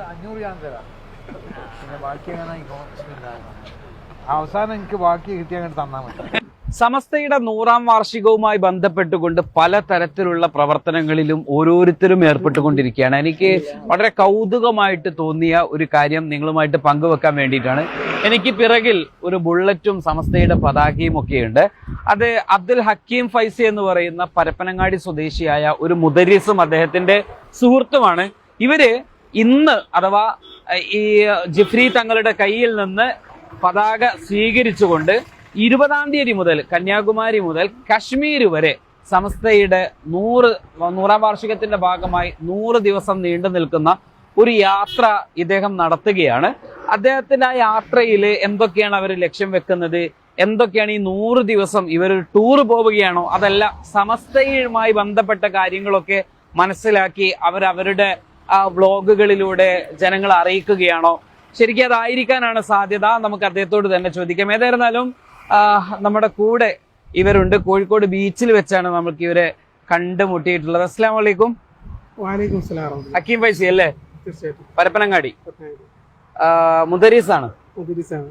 അഞ്ഞൂറ് ഞാൻ തരാം. പിന്നെ ബാക്കി അങ്ങനെ അവസാനം എനിക്ക് ബാക്കി അങ്ങോട്ട് തന്നാൽ മതി. സമസ്തയുടെ നൂറാം വാർഷികവുമായി ബന്ധപ്പെട്ടുകൊണ്ട് പലതരത്തിലുള്ള പ്രവർത്തനങ്ങളിലും ഓരോരുത്തരും ഏർപ്പെട്ടുകൊണ്ടിരിക്കുകയാണ്. എനിക്ക് വളരെ കൗതുകമായിട്ട് തോന്നിയ ഒരു കാര്യം നിങ്ങളുമായിട്ട് പങ്കുവെക്കാൻ വേണ്ടിയിട്ടാണ്. എനിക്ക് പിറകിൽ ഒരു ബുള്ളറ്റും സമസ്തയുടെ പതാകയും ഒക്കെയുണ്ട്. അത് അബ്ദുൽ ഹക്കീം ഫൈസി എന്ന് പറയുന്ന പരപ്പനങ്ങാടി സ്വദേശിയായ ഒരു മുദരീസും അദ്ദേഹത്തിന്റെ സുഹൃത്തുമാണ്. ഇവർ ഇന്ന് അഥവാ ഈ ജിഫ്രി തങ്ങളുടെ കയ്യിൽ നിന്ന് പതാക സ്വീകരിച്ചുകൊണ്ട് ഇരുപതാം തീയതി മുതൽ കന്യാകുമാരി മുതൽ കശ്മീർ വരെ സമസ്തയുടെ നൂറ് നൂറാം വാർഷികത്തിന്റെ ഭാഗമായി നൂറ് ദിവസം നീണ്ടു നിൽക്കുന്ന ഒരു യാത്ര ഇദ്ദേഹം നടത്തുകയാണ്. അദ്ദേഹത്തിന്റെ ആ യാത്രയിൽ എന്തൊക്കെയാണ് അവർ ലക്ഷ്യം വെക്കുന്നത്? എന്തൊക്കെയാണ് ഈ നൂറ് ദിവസം ഇവരൊരു ടൂർ പോവുകയാണോ? അതല്ല സമസ്തയുമായി ബന്ധപ്പെട്ട കാര്യങ്ങളൊക്കെ മനസ്സിലാക്കി അവർ അവരുടെ ആ വ്ളോഗുകളിലൂടെ ജനങ്ങളെ അറിയിക്കുകയാണോ? ശരിക്കും അതായിരിക്കാനാണ് സാധ്യത. നമുക്ക് അദ്ദേഹത്തോട് തന്നെ ചോദിക്കാം. ഏതായിരുന്നാലും നമ്മുടെ കൂടെ ഇവരുണ്ട്. കോഴിക്കോട് ബീച്ചിൽ വെച്ചാണ് നമുക്ക് ഇവരെ കണ്ടുമുട്ടിയിട്ടുള്ളത്. അസ്സാം വലൈക്കും അക്കീം ഹക്കീം ഫൈസി അല്ലേ? പരപ്പനങ്ങാടി. മുദരീസാണ്. മുദിരിസാണ്.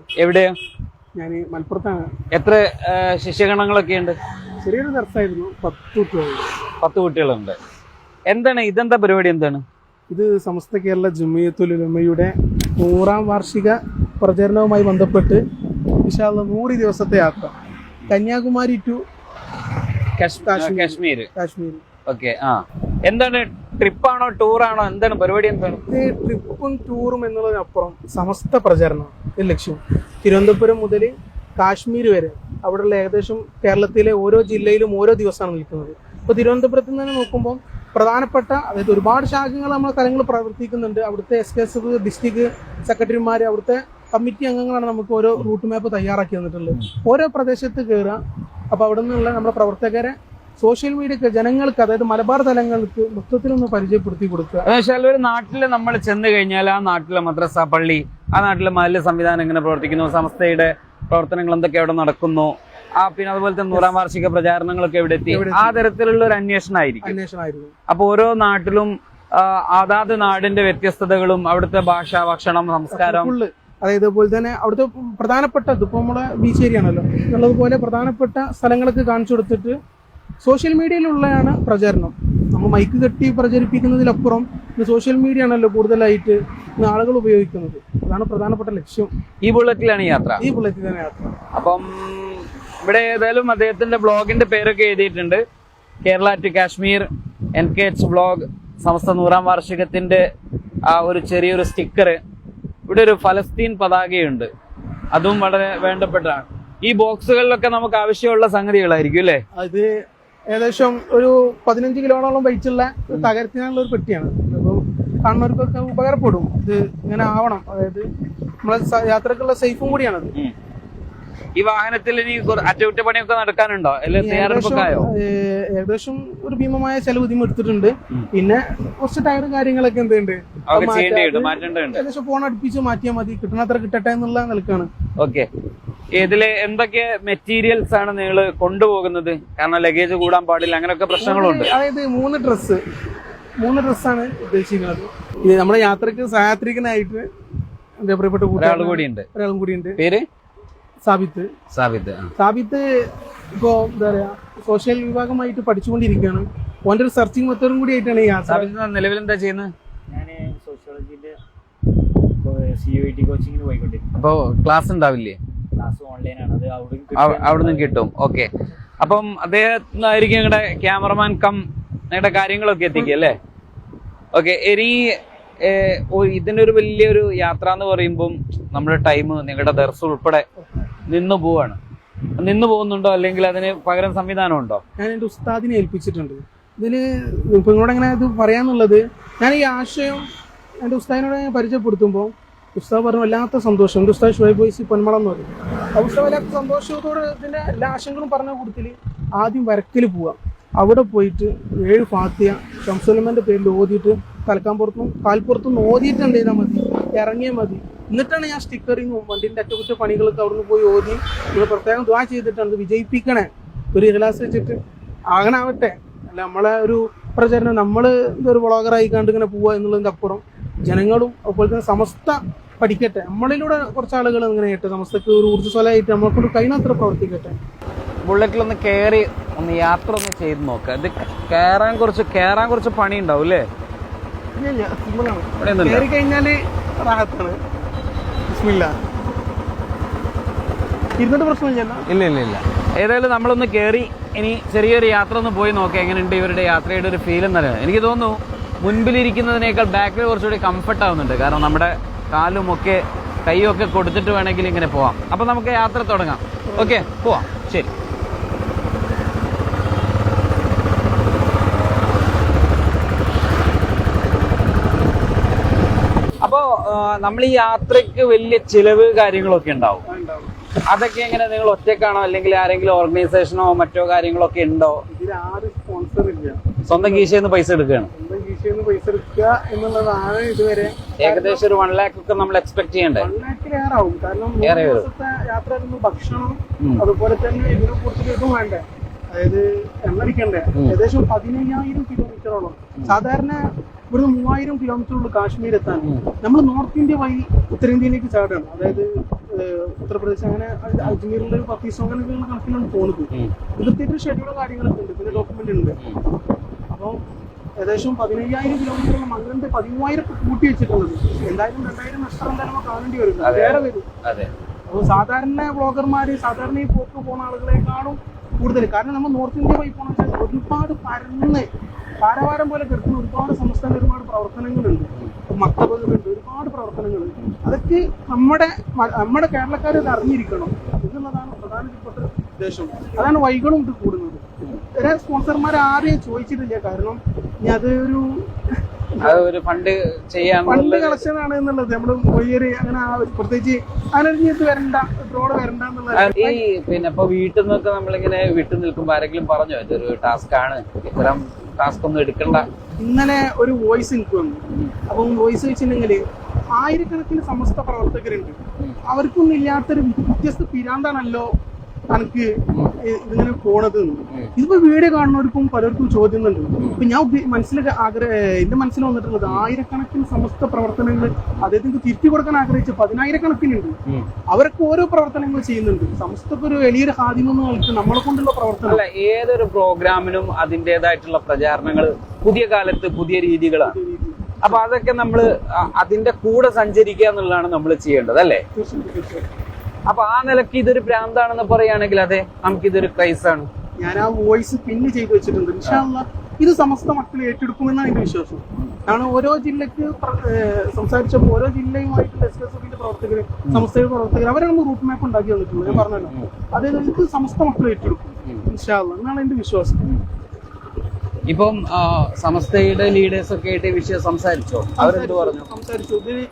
ഞാൻ മലപ്പുറത്താണ്. എത്ര ശിഷ്യഗണങ്ങളൊക്കെ ഉണ്ട്? ചെറിയൊരു ദർശനമായിരുന്നു പത്ത് കുട്ടികൾ പത്ത് കുട്ടികളുണ്ട്. എന്താണ് ഇതെന്താ പരിപാടി എന്താണ്? ഇത് സമസ്ത കേരള ജുമിയത്തുലുലമയുടെ നൂറാം വാർഷിക പ്രചരണവുമായി ബന്ധപ്പെട്ട് വിശാല നൂറ് ദിവസത്തെ യാത്ര. കന്യാകുമാരി ടു കശ്മീർ. കാശ്മീർ. ഓക്കെ ആ. എന്താണ് ട്രിപ്പാണോ ടൂറാണോ എന്താണ് പരിപാടി എന്താണ്? ട്രിപ്പും ടൂറും എന്നുള്ളതിനപ്പുറം സമസ്ത പ്രചരണം ലക്ഷ്യം. തിരുവനന്തപുരം മുതൽ കാശ്മീർ വരെ. അവിടെയുള്ള ഏകദേശം കേരളത്തിലെ ഓരോ ജില്ലയിലും ഓരോ ദിവസമാണ് നിൽക്കുന്നത്. ഇപ്പോൾ തിരുവനന്തപുരത്ത് നിന്ന് തന്നെ നോക്കുമ്പോൾ പ്രധാനപ്പെട്ട അതായത് ഒരുപാട് ശാഖകൾ നമ്മുടെ സ്ഥലങ്ങൾ പ്രവർത്തിക്കുന്നുണ്ട്. അവിടുത്തെ എസ് കെ എസ് ഡിസ്ട്രിക്ട് സെക്രട്ടറിമാർ അവിടുത്തെ കമ്മിറ്റി അംഗങ്ങളാണ് നമുക്ക് ഓരോ റൂട്ട് മാപ്പ് തയ്യാറാക്കി തന്നിട്ടുള്ളത്. ഓരോ പ്രദേശത്ത് കയറുക അപ്പോൾ അവിടെ നിന്നുള്ള നമ്മുടെ പ്രവർത്തകരെ സോഷ്യൽ മീഡിയക്ക് ജനങ്ങൾക്ക് അതായത് മലബാർ തലങ്ങൾക്ക് മൊത്തത്തിലൊന്ന് പരിചയപ്പെടുത്തി കൊടുക്കുക. എന്നുവെച്ചാൽ ഒരു നാട്ടിൽ നമ്മൾ ചെന്ന് കഴിഞ്ഞാൽ ആ നാട്ടിലെ മദ്രസ പള്ളി ആ നാട്ടിലെ മാലിന്യ സംവിധാനം എങ്ങനെ പ്രവർത്തിക്കുന്നു സംസ്ഥയുടെ പ്രവർത്തനങ്ങൾ എന്തൊക്കെ അവിടെ നടക്കുന്നു ആ പിന്നെ അതുപോലെ തന്നെ നൂറാം വാർഷിക പ്രചാരണങ്ങളൊക്കെ എവിടെ എത്തി. ആ തരത്തിലുള്ള ഒരു അന്വേഷണമായിരിക്കും. ആയിരിക്കും അപ്പൊ ഓരോ നാട്ടിലും അതാത് നാടിന്റെ വ്യത്യസ്തതകളും അവിടുത്തെ ഭാഷ ഭക്ഷണം സംസ്കാരം. അതായത് അതുപോലെ തന്നെ അവിടുത്തെ പ്രധാനപ്പെട്ട ഇതിപ്പോ നമ്മുടെ ബീച്ച് ഏരിയ ആണല്ലോ എന്നുള്ളതുപോലെ പ്രധാനപ്പെട്ട സ്ഥലങ്ങളൊക്കെ കാണിച്ചു കൊടുത്തിട്ട് സോഷ്യൽ മീഡിയയിലുള്ളതാണ് പ്രചരണം. നമ്മൾ മൈക്ക് കെട്ടി പ്രചരിപ്പിക്കുന്നതിലപ്പുറം ഇന്ന് സോഷ്യൽ മീഡിയ ആണല്ലോ കൂടുതലായിട്ട് ഇന്ന് ആളുകൾ ഉപയോഗിക്കുന്നത്. അതാണ് പ്രധാനപ്പെട്ട ലക്ഷ്യം. ഈ ബുള്ളറ്റിലാണ് യാത്ര. ഈ ബുള്ളറ്റിലാണ് യാത്ര. അപ്പം ഇവിടെ ഏതായാലും അദ്ദേഹത്തിന്റെ ബ്ലോഗിന്റെ പേരൊക്കെ എഴുതിയിട്ടുണ്ട്. Kerala to Kashmir N K H blog സമസ്ത നൂറാം വാർഷികത്തിന്റെ ആ ഒരു ചെറിയൊരു സ്റ്റിക്കർ ഇവിടെ ഒരു ഫലസ്തീൻ പതാകയുണ്ട്. അതും വളരെ വേണ്ടപ്പെട്ടതാണ്. ഈ ബോക്സുകളിലൊക്കെ നമുക്ക് ആവശ്യമുള്ള സംഗതികളായിരിക്കും അല്ലേ? അത് ഏകദേശം ഒരു പതിനഞ്ച് കിലോണോളം വെയിറ്റുള്ള തകർത്തിനുള്ള തകരത്തിനുള്ള ഒരു പെട്ടിയാണ്. അപ്പോൾ കാണുന്നവർക്കൊക്കെ ഉപകാരപ്പെടും. ഇത് ഇങ്ങനെ ആവണം. അതായത് നമ്മളെ യാത്രക്കുള്ള സേഫും കൂടിയാണത്. ഈ വാഹനത്തിൽ ഇനി കുറ- അറ്റകുറ്റപ്പണിയൊക്കെ നടക്കാനുണ്ടോ? അല്ലെ ഏകദേശം ഒരു ഭീമമായ ചെലവ് ഇതിന് എടുത്തിട്ടുണ്ട്. പിന്നെ കുറച്ച് ടയർ കാര്യങ്ങളൊക്കെ എന്തുണ്ട്? ഏകദേശം ഫോൺ അടുപ്പിച്ച് മാറ്റിയാൽ മതി. കിട്ടണത്ര കിട്ടട്ടെ എന്നുള്ള നിലക്കാണ്. ഓക്കെ. ഇതിൽ എന്തൊക്കെ മെറ്റീരിയൽസ് ആണ് നിങ്ങൾ കൊണ്ടുപോകുന്നത്? കാരണം ലഗേജ് കൂടാൻ പാടില്ല അങ്ങനെയൊക്കെ പ്രശ്നങ്ങളുണ്ട്. അതായത് മൂന്ന് ഡ്രസ്സ് മൂന്ന് ഡ്രസ്സാണ് ഉദ്ദേശിക്കുന്നത്. ഇത് നമ്മുടെ യാത്രയ്ക്ക് സഹായത്രികനായിട്ട് എന്റെ പ്രിയപ്പെട്ട കൂട്ടുകാരൻ കൂടിയുണ്ട്. ഒരാളും കൂടിയുണ്ട്. പേര്? സാബിത്ത്. സാബിത്ത്. സാബിത്ത് ഇപ്പോ എന്താ പറയാ സോഷ്യൽ വിഭാഗമായിട്ട് പഠിച്ചുകൊണ്ടിരിക്കുകയാണ്. ഓന്റെ ഒരു സെർച്ചിങ് മെത്തേഡും കൂടി ആയിട്ടാണ് ഈ യാത്ര സാബിത്ത് നിലവിൽ എന്താ ചെയ്യുന്നത് ഞാൻ സോഷ്യോളജിന്റെ സി യു ടി കോച്ചിങ്ങിന് പോയിക്കൊണ്ടിരിക്കും അപ്പോ ക്ലാസ് ഉണ്ടാവില്ലേ? ക്ലാസ് ഓൺലൈൻ ആണ്. അത് അവിടുന്ന് കിട്ടും. ഓക്കെ അപ്പം അദ്ദേഹത്തിനായിരിക്കും നിങ്ങളുടെ ക്യാമറമാൻ കം നിങ്ങളുടെ കാര്യങ്ങളൊക്കെ എത്തിക്കുക അല്ലേ? ഓക്കെ ഇനി ഇതിന്റെ ഒരു വലിയൊരു യാത്ര എന്ന് പറയുമ്പം നമ്മുടെ ടൈം നിങ്ങളുടെ ദർസ് ഉൾപ്പെടെ നിന്നു പോവാണ്. നിന്നു പോകുന്നുണ്ടോ? അല്ലെങ്കിൽ അതിന് പകരം സംവിധാനം ഉണ്ടോ? ഞാൻ എന്റെ ഉസ്താദിനെ ഏൽപ്പിച്ചിട്ടുണ്ട്. ഇതിൽ ഇപ്പം നിങ്ങളോട് എങ്ങനെ ഇത് പറയാന്നുള്ളത് ഞാൻ ഈ ആശയം എന്റെ ഉസ്താദിനോട് ഞാൻ പരിചയപ്പെടുത്തുമ്പോൾ ഉസ്താദ് പറഞ്ഞു വല്ലാത്ത സന്തോഷം. എന്റെ ഉസ്താദ് ഷുഹൈബ് വൈസി പൊന്മളം എന്ന് പറയും. ആ ഉസ്താദ് വല്ലാത്ത സന്തോഷത്തോട് ഇതിന്റെ എല്ലാ ആശയങ്ങളും പറഞ്ഞ കൂട്ടത്തിൽ ആദ്യം വരക്കൽ പോവാം. അവിടെ പോയിട്ട് ഏഴ് ഫാത്തിയ ഷംസുലമന്റെ പേരിൽ ഓതിയിട്ട് തലക്കാമ്പുറത്തും കാൽപ്പുറത്തും ഓതിയിട്ട് എന്ത് ചെയ്താൽ മതി. ഇറങ്ങിയാൽ മതി. എന്നിട്ടാണ് ഞാൻ സ്റ്റിക്കറിങ്ങും വണ്ടിന്റെ അറ്റകുറ്റപ്പണികളൊക്കെ അവിടെ നിന്ന് പോയി ഓതി. നിങ്ങൾ പ്രത്യേകം ദ്വാ ചെയ്തിട്ടാണ് വിജയിപ്പിക്കണേ. ഒരു ഇഹ്ലാസ് വെച്ചിട്ട് ആകണാവട്ടെ അല്ല നമ്മളെ ഒരു പ്രചരണം നമ്മൾ ഒരു വ്ളോഗറായി കണ്ട് ഇങ്ങനെ പോവുക എന്നുള്ളതിന്റെ അപ്പുറം ജനങ്ങളും അതുപോലെ തന്നെ സമസ്ത പഠിക്കട്ടെ. നമ്മളിലൂടെ കുറച്ച് ആളുകൾ ഇങ്ങനെ കേട്ടെ. സമസ്തക്ക് ഒരു ഊർജസ്വലമായിട്ട് നമ്മളെ കൊണ്ട് കഴിയുന്നത്ര പ്രവർത്തിക്കട്ടെ. ബുള്ളറ്റിലൊന്ന് കയറി ഒന്ന് യാത്ര ഒന്ന് ചെയ്ത് നോക്കുക ഇത് കയറാൻ കുറച്ച് കയറാൻ കുറച്ച് പണി ഉണ്ടാവും അല്ലേ? ഇല്ല, ഇല്ല. കയറി കഴിഞ്ഞാൽ റാഹത്താണ്. ബിസ്മില്ലാ. ഇരുന്നിട്ട് പ്രശ്നമില്ല ഇല്ല ഇല്ല ഇല്ല. ഏതായാലും നമ്മളൊന്ന് കയറി ഇനി ചെറിയൊരു യാത്ര ഒന്ന് പോയി നോക്കാം എങ്ങനെയുണ്ട് ഇവരുടെ യാത്രയുടെ ഒരു ഫീൽ എന്നറിയാം. എനിക്ക് തോന്നുന്നു മുൻപിലിരിക്കുന്നതിനേക്കാൾ ബാക്കിൽ കുറച്ചുകൂടി കംഫർട്ട് ആവുന്നുണ്ട്. കാരണം നമ്മുടെ കാലും ഒക്കെ കൈയും ഒക്കെ കൊടുത്തിട്ട് വേണമെങ്കിൽ ഇങ്ങനെ പോവാം. അപ്പൊ നമുക്ക് യാത്ര തുടങ്ങാം. ഓക്കെ പോവാം. ശരി അപ്പോ നമ്മൾ ഈ യാത്രയ്ക്ക് വലിയ ചിലവ് കാര്യങ്ങളൊക്കെ ഉണ്ടാവും. അതൊക്കെ എങ്ങനെ നിങ്ങൾ ഒറ്റക്കാണോ അല്ലെങ്കിൽ ആരെങ്കിലും ഓർഗനൈസേഷനോ മറ്റോ കാര്യങ്ങളൊക്കെ ഉണ്ടോ? ഇതിൽ ആരും സ്പോൺസർ ഇല്ല. സ്വന്തം കീശയിൽ നിന്ന് പൈസ എടുക്കുകയാണ്. സ്വന്തം കീശയിൽ നിന്ന് പൈസ എടുക്കുക എന്നുള്ളതാണ് ഇതുവരെ. ഏകദേശം ഒരു വൺ ലാക്ക് ഒക്കെ നമ്മൾ എക്സ്പെക്ട് ചെയ്യണ്ടേ? ഏറെ വരും. യാത്ര ഭക്ഷണം. അതുപോലെ തന്നെ ഇതിനെ കുറിച്ചിട്ട് വേണ്ടേ? അതായത് എണ്ണടിക്കണ്ടേ. ഏകദേശം പതിനയ്യായിരം കിലോമീറ്ററോളം സാധാരണ ഇവിടുന്ന് മൂവായിരം കിലോമീറ്റർ ഉള്ള കാശ്മീർ എത്താൻ. നമ്മൾ നോർത്ത് ഇന്ത്യ വഴി ഉത്തരേന്ത്യയിലേക്ക് ചാടുകയാണ് അതായത് ഉത്തർപ്രദേശ് അങ്ങനെ അത് അജ്മീറിലെ ഒരു പത്ത് ദിവസം അങ്ങനെ കണക്കിലാണ് പോകുന്നത്. കൃത്യമായിട്ട് ഷെഡ്യൂളും കാര്യങ്ങളൊക്കെ ഉണ്ട്. പിന്നെ ഡോക്യുമെന്റ് ഉണ്ട്. അപ്പോൾ ഏകദേശം പതിനയ്യായിരം കിലോമീറ്റർ അങ്ങനത്തെ പതിമൂവായിരം കൂട്ടി വെച്ചിട്ടുള്ളത്. എന്തായാലും രണ്ടായിരം നഷ്ടം എന്തായാലും കാണേണ്ടി വരും. വേറെ വരും. അപ്പോൾ സാധാരണ ബ്ലോഗർമാര് സാധാരണ ഈ പോക്ക് പോകുന്ന ആളുകളെക്കാളും കൂടുതൽ. കാരണം നമ്മൾ നോർത്ത് ഇന്ത്യ പോകണം വെച്ചാൽ ഒരുപാട് പരന്ന് പാരവാരം പോലെ കിടക്കുന്ന ഒരുപാട് സംസ്ഥാന ഒരുപാട് പ്രവർത്തനങ്ങളുണ്ട്. മക്തബുകളുണ്ട് ഒരുപാട് പ്രവർത്തനങ്ങളുണ്ട്. അതൊക്കെ നമ്മുടെ നമ്മുടെ കേരളക്കാർ ഇത് അറിഞ്ഞിരിക്കണം എന്നുള്ളതാണ് പ്രധാനപ്പെട്ട ഉദ്ദേശം. അതാണ് വൈകളും ഇത് കൂടുന്നത്. സ്പോൺസർമാർ ആരെയും ചോദിച്ചിട്ടില്ല. കാരണം ഇനി അതൊരു അത് ഒരു ഫണ്ട് ഫണ്ട് ചെയ്യാന്നുള്ള കളക്ഷൻ ആണ് എന്നുള്ളത്. നമ്മൾ മൊയ്യര് അങ്ങനെ ആ ഒരു പ്രത്യേകിച്ച് അനർജിയത്ത് വരണ്ട റോഡ് വരണ്ട എന്നുള്ളത്. ഈ പിന്നെ ഇപ്പൊ വീട്ടിൽ നിന്നൊക്കെ നമ്മളിങ്ങനെ വിട്ടു നിൽക്കുമ്പോ ആരെങ്കിലും പറഞ്ഞു? ഇതൊരു ടാസ്ക് ആണ്. ഇത്തരം ടാസ്ക് ഒന്നും എടുക്കണ്ട. ഇന്നലെ ഒരു വോയിസ് എനിക്ക് വന്നു. അപ്പം വോയിസ് വെച്ചിട്ടുണ്ടെങ്കിൽ ആയിരക്കണക്കിന് സമസ്ത പ്രവർത്തകരുണ്ട്. അവർക്കൊന്നും ഇല്ലാത്തൊരു വ്യത്യസ്ത പിരാന്താണല്ലോ എനിക്ക് ഇതിങ്ങനെ പോണത്. ഇതിപ്പോ വീഡിയോ കാണുന്നവർക്കും പലർക്കും ചോദ്യം ഉണ്ട് ഇപ്പൊ ഞാൻ മനസ്സിൽ ആഗ്രഹ എന്റെ മനസ്സിൽ വന്നിട്ടുള്ളത് ആയിരക്കണക്കിന് സമസ്ത പ്രവർത്തനങ്ങൾ അദ്ദേഹത്തിന് തിരിച്ചു കൊടുക്കാൻ ആഗ്രഹിച്ച പതിനായിരക്കണക്കിനുണ്ട്. ഉണ്ട് അവരൊക്കെ ഓരോ പ്രവർത്തനങ്ങൾ ചെയ്യുന്നുണ്ട്. സമസ്തക്ക് ഒരു വലിയൊരു ഹാദിമെന്ന് നൽകി നമ്മളെ കൊണ്ടുള്ള പ്രവർത്തനം. അല്ല ഏതൊരു പ്രോഗ്രാമിനും അതിന്റെതായിട്ടുള്ള പ്രചാരണങ്ങൾ പുതിയ കാലത്ത് പുതിയ രീതികളാണ്. അപ്പൊ അതൊക്കെ നമ്മൾ അതിന്റെ കൂടെ സഞ്ചരിക്കുക എന്നുള്ളതാണ് നമ്മൾ ചെയ്യേണ്ടത് അല്ലേ? അപ്പൊ ആ നിലയ്ക്ക് ഇതൊരു ഭ്രാന്താണെന്ന് പറയുകയാണെങ്കിൽ അതെ നമുക്ക് നമുക്കിതൊരു ആണ്. ഞാൻ ആ വോയിസ് പിന്ന് ചെയ്തു വെച്ചിട്ടുണ്ട്. ഇത് സമസ്ത മക്കൾ ഏറ്റെടുക്കുമെന്നാണ് എന്റെ വിശ്വാസം. കാരണം ഓരോ ജില്ലക്ക് സംസാരിച്ചപ്പോൾ ഓരോ ജില്ലയുമായിട്ടുള്ള എസ് എസ് എഫിന്റെ പ്രവർത്തകർ സമസ്തയുടെ പ്രവർത്തകർ അവരാണ് റൂട്ട് മാപ്പ് ഉണ്ടാക്കി വന്നിട്ടുള്ളത് ഞാൻ പറഞ്ഞല്ലോ. അതായത് ഇത് സമസ്ത മക്കൾ ഏറ്റെടുക്കും. ഇൻഷാല്ല എന്നാണ് എന്റെ വിശ്വാസം. ഇപ്പം സമസ്തയുടെ ലീഡേഴ്സ് ഒക്കെ ആയിട്ട് ഈ വിഷയം സംസാരിച്ചോ? അവരെന്ത് പറഞ്ഞു? സംസാരിച്ചു. ഇതിന്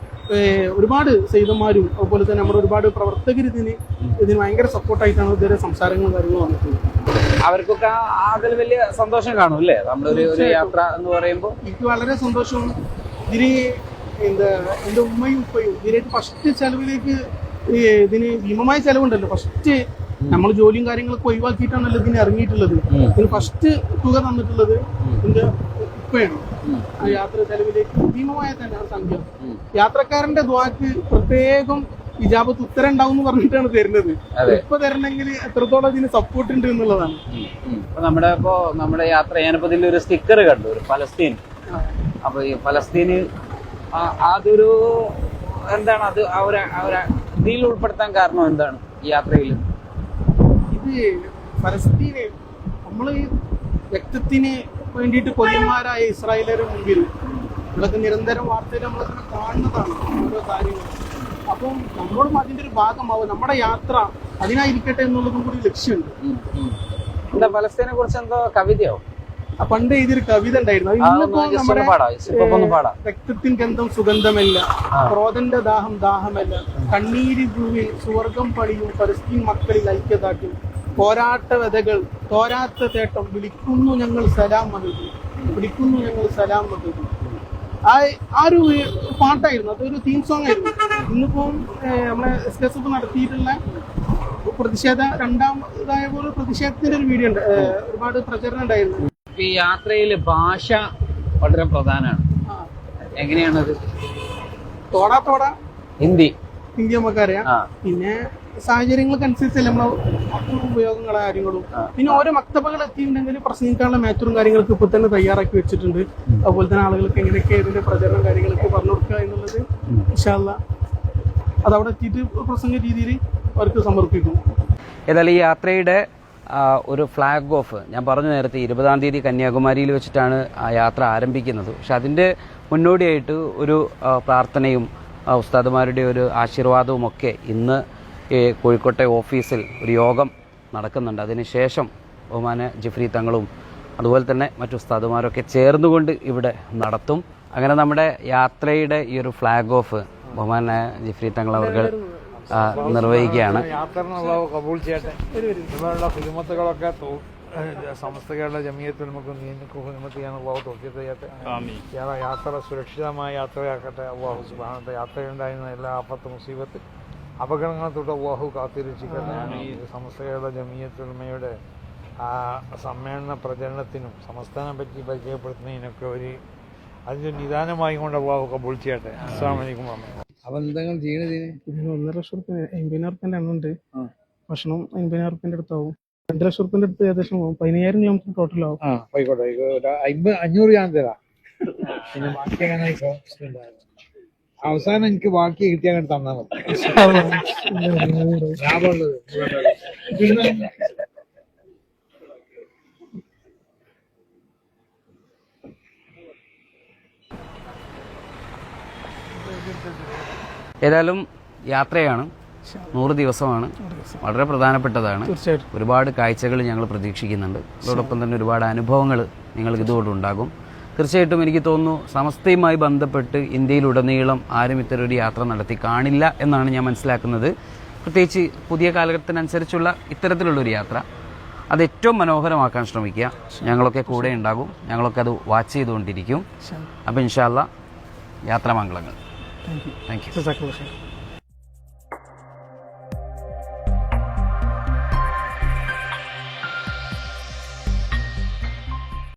ഒരുപാട് സെയ്തന്മാരും അതുപോലെ തന്നെ നമ്മുടെ ഒരുപാട് പ്രവർത്തകർ ഇതിന് ഇതിന് ഭയങ്കര സപ്പോർട്ടായിട്ടാണ് ഇതുവരെ സംസാരങ്ങളും കാര്യങ്ങളും വന്നിട്ടുള്ളത്. അവർക്കൊക്കെ അതിൽ വലിയ സന്തോഷം കാണും അല്ലേ? നമ്മുടെ ഒരു ഒരു യാത്ര എന്ന് പറയുമ്പോൾ. എനിക്ക് വളരെ സന്തോഷമാണ്. ഇതിന് എന്താ എന്റെ ഉമ്മയും ഉപ്പയും ഇതിനായിട്ട് ഫസ്റ്റ് ചെലവിലേക്ക് ഇതിന് ഭീമമായ ചെലവുണ്ടല്ലോ. ഫസ്റ്റ് നമ്മൾ ജോലിയും കാര്യങ്ങളൊക്കെ ഒഴിവാക്കിയിട്ടാണല്ലോ ഇതിന് ഇറങ്ങിയിട്ടുള്ളത്. ഇതിന് ഫസ്റ്റ് തുക തന്നിട്ടുള്ളത് എന്റെ ഉപ്പയാണ്. ആ യാത്ര ചെലവിലേക്ക് ഭീമമായ തന്നെ ആ സംഖ്യ. യാത്രക്കാരന്റെ ദ്വാക്ക് പ്രത്യേകം ഇജാബത്ത് ഉത്തരം ഉണ്ടാവും എന്ന് പറഞ്ഞിട്ടാണ് തരുന്നത്. ഇപ്പൊ തരണമെങ്കിൽ എത്രത്തോളം ഇതിന് സപ്പോർട്ട് ഉണ്ട് എന്നുള്ളതാണ്. ഇപ്പൊ നമ്മുടെ ഇപ്പോ നമ്മുടെ യാത്ര ഞാനിപ്പോ ഇതിൽ ഒരു സ്റ്റിക്കർ കണ്ടു ഒരു ഫലസ്തീൻ അപ്പൊ ഈ ഫലസ്തീന് ആ- അതൊരു എന്താണ് അത് അവരെ അവരെ ഇതിൽ ഉൾപ്പെടുത്താൻ കാരണം എന്താണ് ഈ യാത്രയിൽ ഇത് ഫലസ്തീന് നമ്മൾ ഈ വ്യക്തിത്വത്തിന് വേണ്ടിയിട്ട് കൊല്ലന്മാരായ ഇസ്രായേലരുടെ മുമ്പിൽ നമ്മളൊക്കെ നിരന്തരം വാർത്തയിൽ നമ്മളൊക്കെ കാണുന്നതാണ് ഓരോ കാര്യങ്ങൾ അപ്പം നമ്മളും അതിന്റെ ഒരു ഭാഗമാവും. നമ്മുടെ യാത്ര അതിനായിരിക്കട്ടെ എന്നുള്ളതും കൂടി ലക്ഷ്യമുണ്ട്. എന്താ പലസ്തീനെ കുറിച്ച് എന്തോ കവിതയോ? പണ്ട് ഇതൊരു കവിത ഉണ്ടായിരുന്നു. ഇന്നിപ്പോ നമ്മുടെ. രക്തത്തിൻ ഗന്ധം സുഗന്ധമല്ല ക്രോധന്റെ ദാഹം ദാഹമല്ല കണ്ണീര് ഭൂമി സുവർഗം പണിയും പലസ്തീൻ മക്കളിൽ ഐക്യദാർഢ്യം. പോരാട്ട വ്യതകൾ തോരാത്ത തേട്ടം വിളിക്കുന്നു ഞങ്ങൾ സലാം മഹദു വിളിക്കുന്നു ഞങ്ങൾ സലാം മഹദു ആ ആ ഒരു പാട്ടായിരുന്നു അതൊരു തീം സോങ് ആയിരുന്നു. ഇന്നിപ്പം നമ്മളെ എസ് എസ് എഫ് നടത്തിയിട്ടുള്ള പ്രതിഷേധ രണ്ടാമതായ പോലെ പ്രതിഷേധത്തിന്റെ ഒരു വീഡിയോ ഉണ്ട് ഒരുപാട് പ്രചരണം ഉണ്ടായിരുന്നു. ഈ യാത്രയിൽ ഭാഷ വളരെ പ്രധാനമാണ്. എങ്ങനെയാണത്? തോടാ തോടാ. ഹിന്ദി. ഹിന്ദി നമുക്കറിയാം. പിന്നെ സാഹചര്യങ്ങൾക്ക് അനുസരിച്ചല്ലേ നമ്മളെ ഉപയോഗങ്ങളെ കാര്യങ്ങളും. പിന്നെ ഓരോ മക്തബകൾ എത്തിയിട്ടുണ്ടെങ്കിൽ പ്രസംഗിക്കാനുള്ള മാറ്ററും കാര്യങ്ങളൊക്കെ ഇപ്പൊ തന്നെ തയ്യാറാക്കി വെച്ചിട്ടുണ്ട്. അതുപോലെ തന്നെ ആളുകൾക്ക് എങ്ങനെയൊക്കെ ഇതിന്റെ പ്രചരണം കാര്യങ്ങളൊക്കെ പറഞ്ഞു കൊടുക്കുക എന്നുള്ളത് ഇൻഷാല്ല അത് അവിടെ എത്തിയിട്ട് പ്രസംഗ രീതിയിൽ അവർക്ക് സമർപ്പിക്കും. ഏതായാലും ഈ യാത്രയുടെ ഒരു ഫ്ലാഗ് ഓഫ് ഞാൻ പറഞ്ഞു നേരത്തെ ഇരുപതാം തീയതി കന്യാകുമാരിയിൽ വെച്ചിട്ടാണ് ആ യാത്ര ആരംഭിക്കുന്നത്. പക്ഷെ അതിന്റെ മുന്നോടിയായിട്ട് ഒരു പ്രാർത്ഥനയും ഉസ്താദുമാരുടെ ഒരു ആശീർവാദവും ഒക്കെ ഇന്ന് കോഴിക്കോട്ടെ ഓഫീസിൽ ഒരു യോഗം നടക്കുന്നുണ്ട്. അതിനുശേഷം ബഹുമാന ജിഫ്രി തങ്ങളും അതുപോലെ തന്നെ മറ്റു ഉസ്താദുമാരൊക്കെ ചേർന്നുകൊണ്ട് ഇവിടെ നടത്തും. അങ്ങനെ നമ്മുടെ യാത്രയുടെ ഈ ഒരു ഫ്ലാഗ് ഓഫ് ബഹുമാന ജിഫ്രി തങ്ങൾ അവർ നിർവഹിക്കുകയാണ്. ഹിദമത്തുകളൊക്കെ സമസ്ത കേരള ജമീയത്തിൽ നമുക്ക് നീന്തിക്ക് ഹിദമത്ത് ചെയ്യാൻ അള്ളാഹു ചെയ്യട്ടെ യാ- യാത്ര സുരക്ഷിതമായ യാത്രയാക്കട്ടെ. അള്ളാഹു സുബാനത്തെ യാത്രയുണ്ടായിരുന്ന എല്ലാ ആപത്ത് മുസീബത്ത് അപകടങ്ങളെ തൊട്ട് അള്ളാഹു കാത്തിരക്ഷിക്കട്ടെ. ഈ സമസ്ത കേരള ജമിയത്തുൽമയുടെ ആ സമ്മേളന പ്രചരണത്തിനും സംസ്ഥാനം പറ്റി പരിചയപ്പെടുത്തുന്നതിനൊക്കെ ഒരു അതിന്റെ നിദാനമായി കൊണ്ട് അള്ളാഹു കബൂൾ ചെയ്യട്ടെ. അസ്സാം വലൈക്കും അപ്പം എന്തെങ്കിലും ചെയ്യണതിന് ഇതിന്? ഒന്നര ലക്ഷം റുപ്യ എൺപതിനായിരം റുപ്യന്റെ എണ്ണുണ്ട് ഭക്ഷണം എൺപതിനായിരം റുപ്യന്റെ അടുത്താവും. രണ്ട് ലക്ഷം റുപ്യന്റെ അടുത്ത് ഏകദേശം പോകും പതിനയ്യായിരം കിലോമീറ്റർ ടോട്ടൽ ആവും. ആ ആയിക്കോട്ടെ അഞ്ഞൂറ് ഞാൻ തരാം. പിന്നെ ബാക്കി അങ്ങനെ അവസാനം എനിക്ക് ബാക്കി കിട്ടിയാൽ തന്നാൽ മതി. ലാഭമുള്ളത് ഏതായാലും യാത്രയാണ്. നൂറ് ദിവസമാണ്. വളരെ പ്രധാനപ്പെട്ടതാണ്. ഒരുപാട് കാഴ്ചകൾ ഞങ്ങൾ പ്രതീക്ഷിക്കുന്നുണ്ട്. അതോടൊപ്പം തന്നെ ഒരുപാട് അനുഭവങ്ങൾ നിങ്ങൾക്ക് ഇതുകൊണ്ട് ഉണ്ടാകും. തീർച്ചയായിട്ടും എനിക്ക് തോന്നുന്നു സമസ്തയുമായി ബന്ധപ്പെട്ട് ഇന്ത്യയിലുടനീളം ആരും ഇത്തരൊരു യാത്ര നടത്തി കാണില്ല എന്നാണ് ഞാൻ മനസ്സിലാക്കുന്നത്. പ്രത്യേകിച്ച് പുതിയ കാലഘട്ടത്തിനനുസരിച്ചുള്ള ഇത്തരത്തിലുള്ളൊരു യാത്ര അത് ഏറ്റവും മനോഹരമാക്കാൻ ശ്രമിക്കുക. ഞങ്ങളൊക്കെ കൂടെ ഉണ്ടാകും. ഞങ്ങളൊക്കെ അത് വാച്ച് ചെയ്തുകൊണ്ടിരിക്കും. അപ്പോൾ ഇൻഷാല്ല യാത്രാമംഗളങ്ങൾ. Thank you. Thank U.